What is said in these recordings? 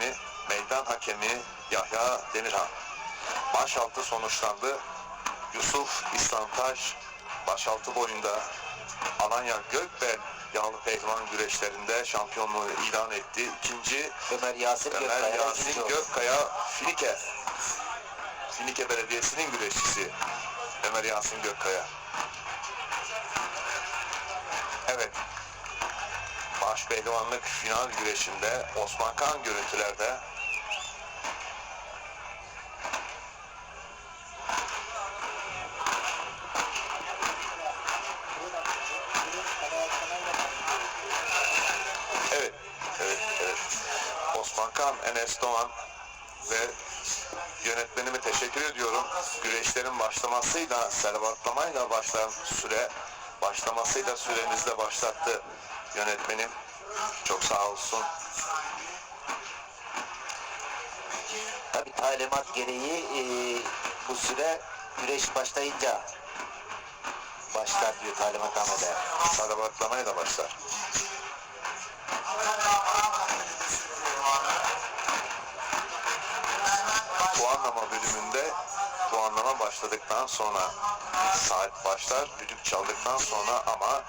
hakemi, meydan hakemi Yahya Demirhan. Başaltı sonuçlandı. Yusuf İslamtaş başaltı boyunda Alanya Gökbel yağlı pehlivan güreşlerinde şampiyonluğu ilan etti. İkinci Ömer Yasin Ömer Gökkaya. Yasin. Gökkaya Finike. Finike Belediyesi'nin güreşçisi. Ömer Yasin Gökkaya. Evet. Baş pehlivanlık final güreşinde Osman Kan görüntülerde. Evet. Osman Kan, Enes Doğan ve yönetmenime teşekkür ediyorum. Güreşlerin başlamasıyla, servatlamayla başlayan süre, başlamasıyla süremizde başlattı yönetmenim. Çok sağ olsun. Tabii talimat gereği e, bu süre güreş başlayınca başlar diyor talimatnamede. Servatlamayla başlar. Puanlama bölümünde puanlama başladıktan sonra saat başlar, düdük çaldıktan sonra ama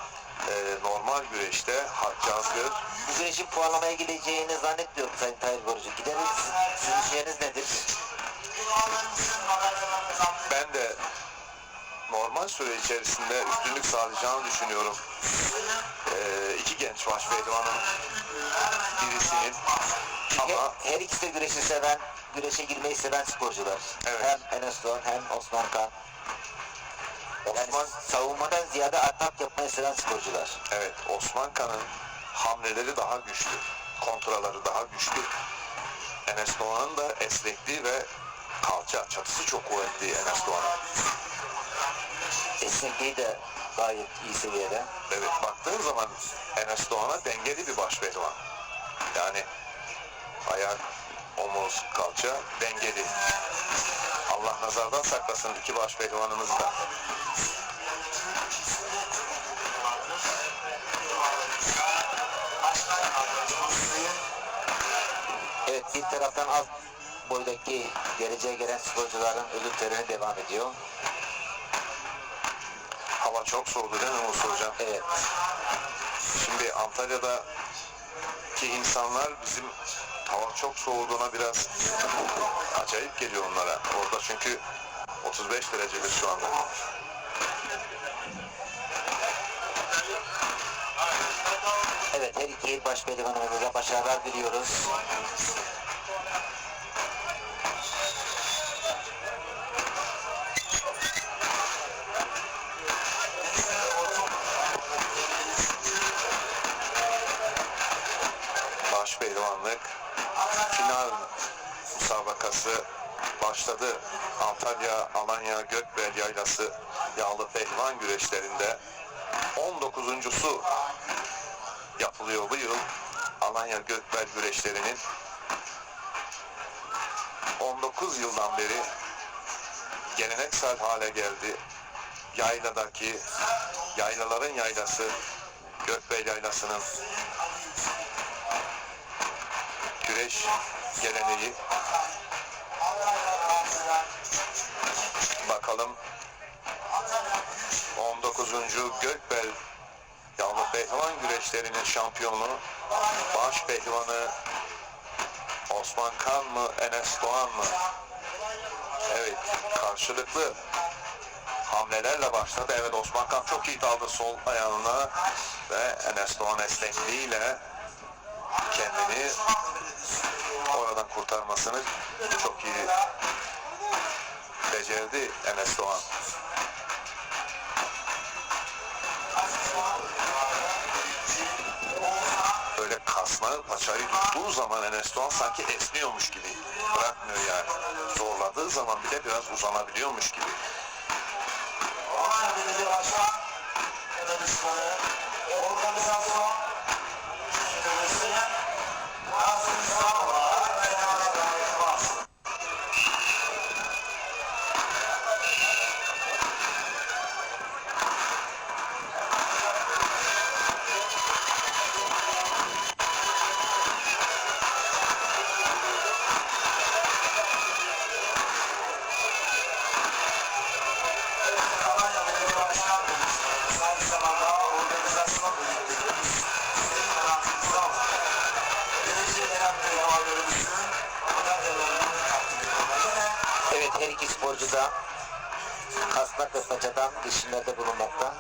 e, normal güreşte Cazgır Bu güreşin puanlamaya gideceğini zannetmiyorum Sayın Tahir Borucu. Gideriz. Sizin düşünceniz nedir? ben de normal süre içerisinde üstünlük sağlayacağını düşünüyorum. E, iki genç baş pehlivanın birisinin ama her ikisi de güreşi seven, güreşe girmeyi seven sporcular. Evet. Hem Enes Doğan hem Osman Kan. Yani Osman savunmadan ziyade atak yapmayı seven sporcular. Evet, Osman Kan'ın hamleleri daha güçlü, kontraları daha güçlü. Enes Doğan'ın da esnekliği ve kalça çatısı çok kuvvetli Enes Doğan'ın. Esnekliği de gayet iyi seviyede. Evet, baktığın zaman Enes Doğan'a dengeli bir baş pehlivan. Yani ayak, omuz, kalça dengeli. Allah nazardan saklasın iki baş pehlivanımızı da. Bir taraftan alt boydaki geleceğe gelen sporcuların ödül töreni devam ediyor. Hava çok soğudu değil mi Musa Hocam? Evet. Şimdi Antalya'da ki insanlar bizim hava çok soğuduğuna biraz acayip geliyor onlara. Orada çünkü 35 derecedir şu anda. Evet her iki baş pehlivanımıza da başarılar diliyoruz. Pehlivanlık final müsabakası başladı. Antalya, Alanya, Gökbel Yaylası yağlı pehlivan güreşlerinde 19.sü yapılıyor bu yıl. Alanya Gökbel güreşlerinin 19 yıldan beri geleneksel hale geldi. Yayladaki yaylaların yaylası Gökbel Yaylası'nın güreş geleneği. Bakalım 19. Gökbel Yağlı Pehlivan güreşlerinin şampiyonu baş pehlivanı Osman Kan mı Enes Doğan mı? Evet karşılıklı hamlelerle başladı. Evet Osman Kan çok iyi daldı sol ayağına ve Enes Doğan esnekliğiyle kendini oradan kurtarmasını çok iyi becerdi Enes Doğan. Böyle kasnağı paçayı tuttuğu zaman Enes Doğan sanki esniyormuş gibi. Bırakmıyor yani. Zorladığı zaman bile biraz uzanabiliyormuş gibi. Belediye başkan danışmanı, organizasyon kasnak ve paçadan işlemlerde bulunmakta.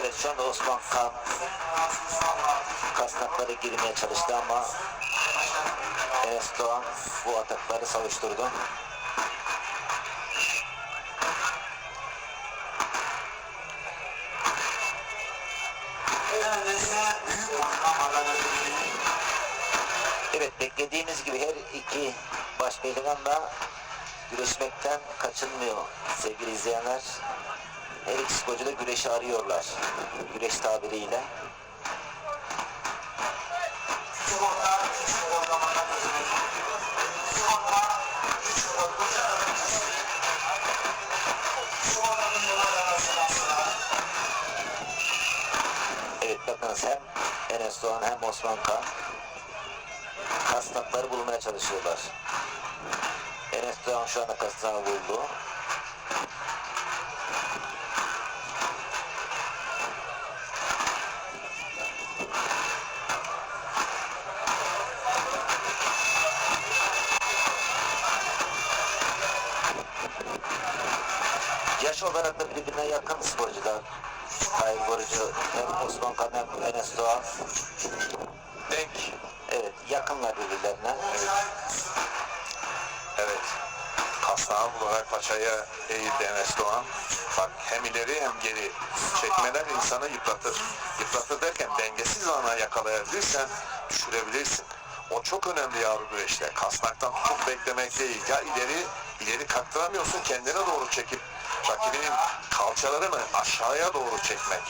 Evet şu anda Osman Kan kasnaklara girmeye çalıştı ama Enes Doğan bu atakları savuşturdu. Evet beklediğimiz gibi her iki baş pehlivan da güreşmekten kaçınmıyor sevgili izleyenler. Her iki sporcu da güreşi arıyorlar. Güreş tabiriyle. Evet bakınız hem Enes Doğan hem Osman Kan kasnakları bulmaya çalışıyorlar. Enes Doğan şu anda kasnağı buldu. Yaş olarak da birbirine yakın sporcular. Hayır Borucu Osman Kan hem Enes Doğan. Denk. Evet yakınlar birbirlerine. Evet. Kasnağı bularak paçaya eğildi Enes Doğan. Bak hem ileri hem geri çekmeler insanı yıpratır. Yıpratır derken dengesiz ana yakalayabilirsen düşürebilirsin. O çok önemli yavru güreşte. Kasnaktan tutup beklemek değil. Ya ileri ileri kalktıramıyorsun kendine doğru çekip rakibinin kalçalarını aşağıya doğru çekmek.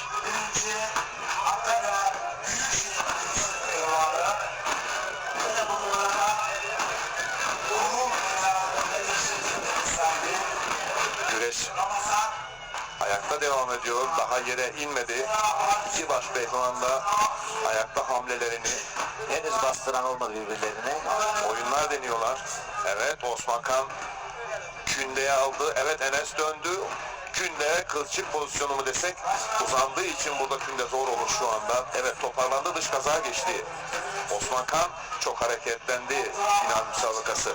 Ayakta devam ediyor. Daha yere inmedi. İki baş pehlivan da ayakta hamlelerini Henüz bastıran olmadı birbirlerine. Oyunlar deniyorlar. Evet Osman Kan kündeye aldı. Evet Enes döndü. Künde kılçık pozisyonu mu desek uzandığı için burada künde zor olur şu anda. Evet toparlandı dış kaza geçti. Osman Kan çok hareketlendi final müsabakası.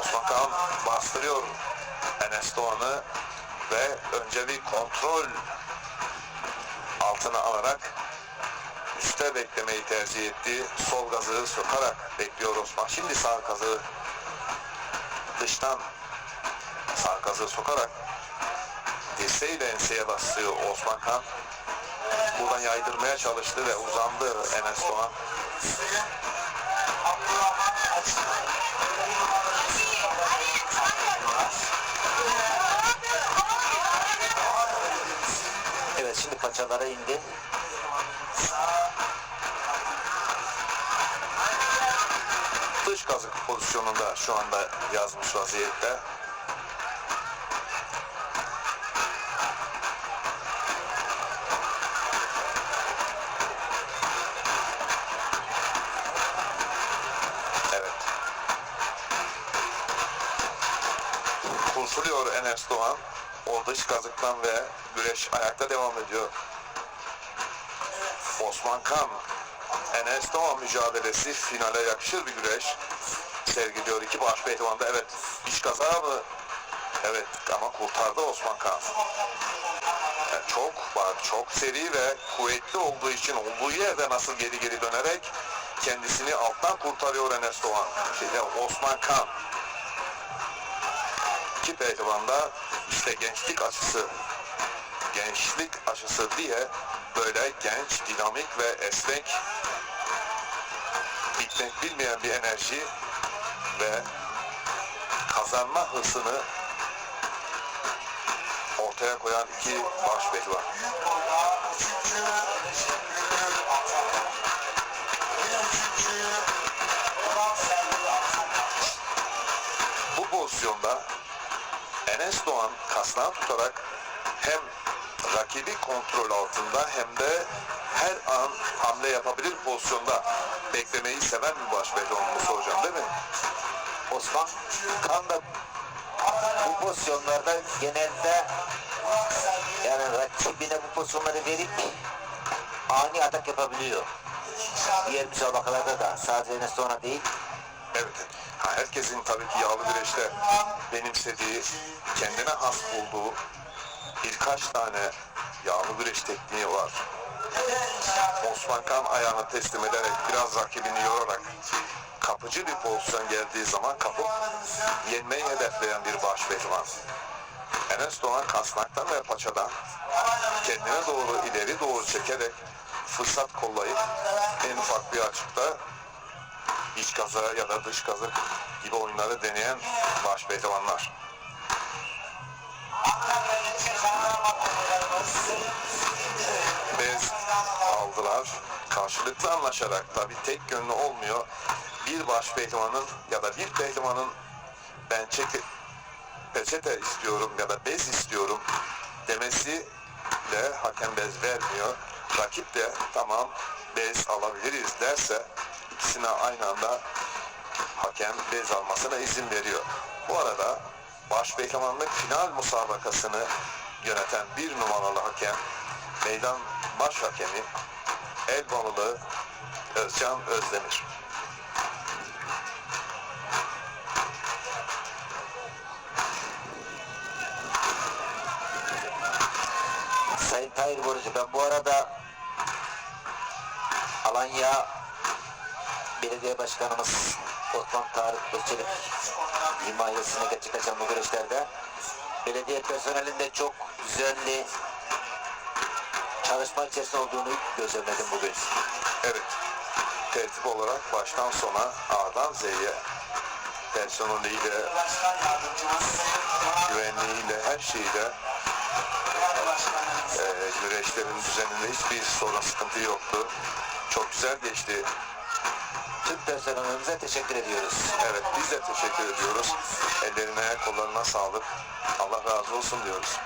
Osman Kan bastırıyor Enes Doğan'ı ve önce bir kontrol altına alarak üste beklemeyi tercih etti. Sol gazı sokarak bekliyor Osman. Şimdi sağ gazı dıştan sağ gazı sokarak dirseğiyle enseye basıyor Osman Kan. Buradan yaydırmaya çalıştı ve uzandı Enes Doğan. Paçalara indi. Dış kazık pozisyonunda şu anda yazmış vaziyette. Evet. Kurtuluyor Enes Doğan. O dış kazıktan ve güreş ayakta devam ediyor. Osman Kan Enes Doğan mücadelesi finale yakışır bir güreş. Sergiliyor iki baş pehlivanda evet. İç kaza mı? Evet ama kurtardı Osman Kan. Yani çok bak çok seri ve kuvvetli olduğu için olduğu yerde nasıl geri geri dönerek kendisini alttan kurtarıyor Enes Doğan. Şeyde, Osman Kan iki pehlivanda işte gençlik açısı gençlik aşısı diye böyle genç, dinamik ve esnek bitmek bilmeyen bir enerji ve kazanma hırsını ortaya koyan iki baş pehlivan. Bu pozisyonda Enes Doğan kasnağı tutarak hem rakibi kontrol altında hem de her an hamle yapabilir pozisyonda beklemeyi seven bir baş pehlivan bunu soracağım değil mi? Osman Kan da bu pozisyonlarda genelde yani rakibine bu pozisyonları verip ani atak yapabiliyor. diğer müsabakalarda da sadece Enes Doğan'a değil Evet. Herkesin tabii ki yağlı güreşte benimsediği, kendine has bulduğu birkaç tane yağlı güreş tekniği var. Osman Kan ayağını teslim ederek biraz rakibini yorarak kapıcı bir pozisyon geldiği zaman kapıp yenmeyi hedefleyen bir baş pehlivan. Enes Doğan kasnaktan ve paçadan kendine doğru ileri doğru çekerek fırsat kollayıp en ufak bir açıkta iç kaza ya da dış kazık gibi oyunları deneyen baş pehlivanlar. Bez aldılar. Karşılıklı anlaşarak tabi tek yönlü olmuyor. Bir baş pehlivanın ya da bir pehlivanın ben çek peçete istiyorum ya da bez istiyorum demesiyle hakem bez vermiyor. Rakip de tamam bez alabiliriz derse ikisine aynı anda hakem bez almasına izin veriyor. Bu arada baş pehlivanlık final musabakasını yöneten bir numaralı hakem meydan baş hakemi Elmalılı Özcan Özdemir. Sayın Tahir Borucu ben bu arada Alanya Belediye Başkanımız Osman Tarık Özçelik himayesine gerçekleşen bu güreşlerde belediye personelinde çok düzenli çalışma içerisinde olduğunu gözlemledim bugün. Evet. Tertip olarak baştan sona A'dan Z'ye personeliyle, güvenliğiyle, her şeyiyle e, güreşlerin düzeninde hiçbir sorun sıkıntı yoktu. Çok güzel geçti. Tüm personelimize teşekkür ediyoruz. Evet biz de teşekkür ediyoruz. Ellerine kollarına sağlık. Allah razı olsun diyoruz.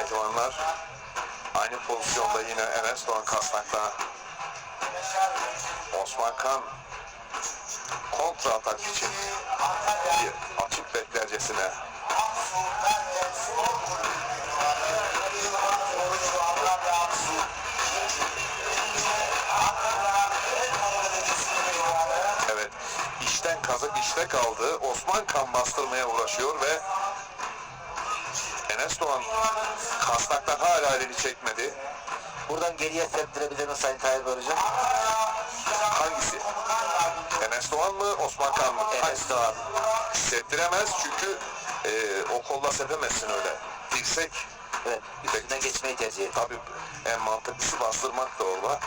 Pehlivanlar aynı pozisyonda yine Enes Doğan Bekir. Osman Kan kontra atak için bir açık beklercesine evet işten kazık işte kaldı. Osman Kan bastırmaya uğraşıyor ve Enes Doğan Kasnak'tan hala elini çekmedi. Buradan geriye serptirebilir mi Sayın Tahir Borucu? Hangisi? Enes Doğan mı Osman Kan mı? Enes Doğan. Hissettiremez çünkü e, o kolla sepemezsin öyle. Dirsek Evet, üstünden geçmeyi tercih etti. tabii en mantıklısı bastırmak da orada.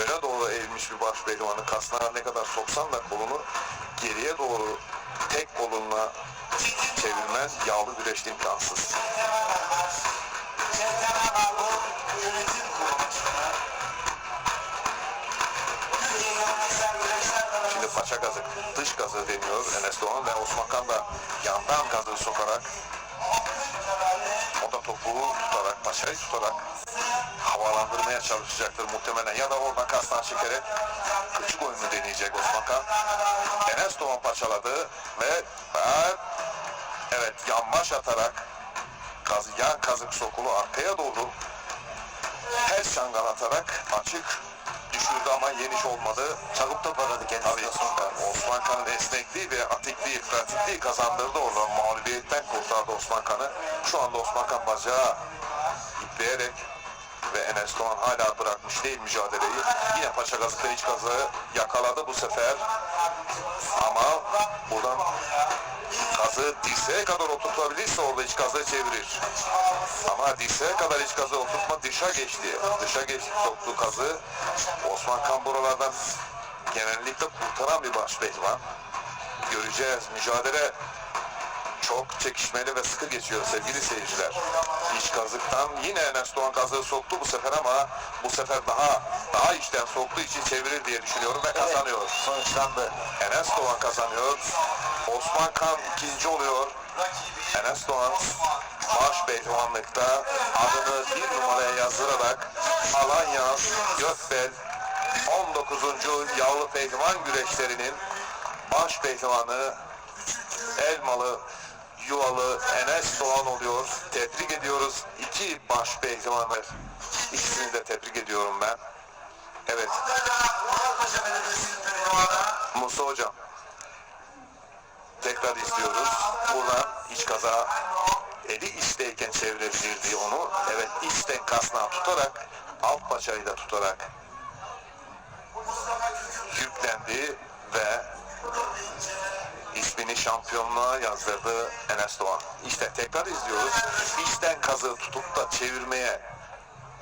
Öne doğru eğilmiş bir baş pehlivanı kasnağına ne kadar soksan da kolunu geriye doğru tek kolunla çevirmen yağlı güreşte imkansız. Şimdi paça gazı, dış gazı deniyor Enes Doğan ve Osman Kan da yandan gazı sokarak o da topuğu tutarak, paçayı tutarak havalandırmaya çalışacaktır muhtemelen. Ya da oradan kastan çekerek küçük oyunu deneyecek Osman Kan. Enes Doğan paçaladı ve ve- evet yanbaş atarak kazı, yan kazık sokulu arkaya doğru ters çangal atarak açık düşürdü ama yeniş olmadı. Çabuk toparladı kendisi Osman. Osman Kan'ın esnekliği ve atikliği, pratikliği kazandırdı orada. Mağlubiyetten kurtardı Osman Kan'ı. Şu anda Osman Kan bacağı ipleyerek ve Enes Doğan hala bırakmış değil mücadeleyi. Yine paça gazıkta iç kazığı yakaladı bu sefer. Ama buradan kazığı dirseğe kadar oturtabilirse orada iç kazığı çevirir. Ama dirseğe kadar iç kazığı oturtma dışa geçti. Dışa geçti soktu kazığı. Osman Kan buralardan genellikle kurtaran bir baş pehlivan. Göreceğiz. Mücadele çok çekişmeli ve sıkı geçiyor sevgili seyirciler. İç kazıktan yine Enes Doğan kazığı soktu bu sefer ama bu sefer daha daha içten soktuğu için çevirir diye düşünüyorum ve kazanıyor. Evet, sonuçlandı. Enes Doğan kazanıyor. Osman Kan ikinci oluyor. Enes Doğan baş pehlivanlıkta adını bir numaraya yazdırarak Alanya Gökbel 19. Yavru Pehlivan güreşlerinin baş pehlivanı Elmalı Yuvalı Enes Doğan oluyor. Tebrik ediyoruz. İki baş pehlivanı. İkisini de tebrik ediyorum ben. Evet Musa Hocam. Tekrar izliyoruz. Buradan iç kaza eli içteyken çevirebilirdi onu. Evet içten kasnağı tutarak alt paçayı da tutarak yüklendi ve ismini şampiyonluğa yazdırdı Enes Doğan. İşte tekrar izliyoruz. İçten kazığı tutup da çevirmeye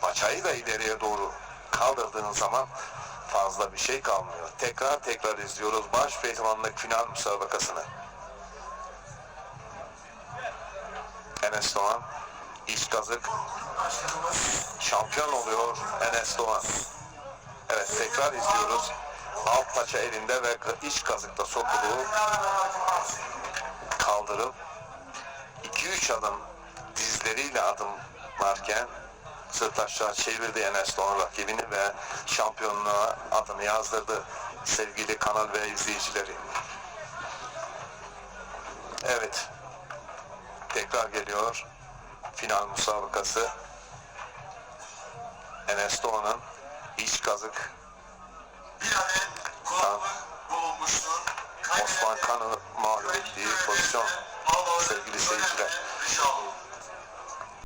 paçayı da ileriye doğru kaldırdığın zaman fazla bir şey kalmıyor. Tekrar tekrar izliyoruz baş pehlivanlık final müsabakasını. Enes Doğan iç kazık şampiyon oluyor Enes Doğan. Evet tekrar izliyoruz. Alt paça elinde ve iç kazıkta sokuluğu kaldırıp 2-3 adım dizleriyle adımlarken sırt aşağı çevirdi Enes Doğan rakibini ve şampiyonluğa adını yazdırdı sevgili kanal ve izleyicileri. Evet. Tekrar geliyor. Final musabakası. Enes Doğan'ın iç kazık bir adet bulunmuştur. Osman Kan'ı mağlup ettiği pozisyon sevgili seyirciler.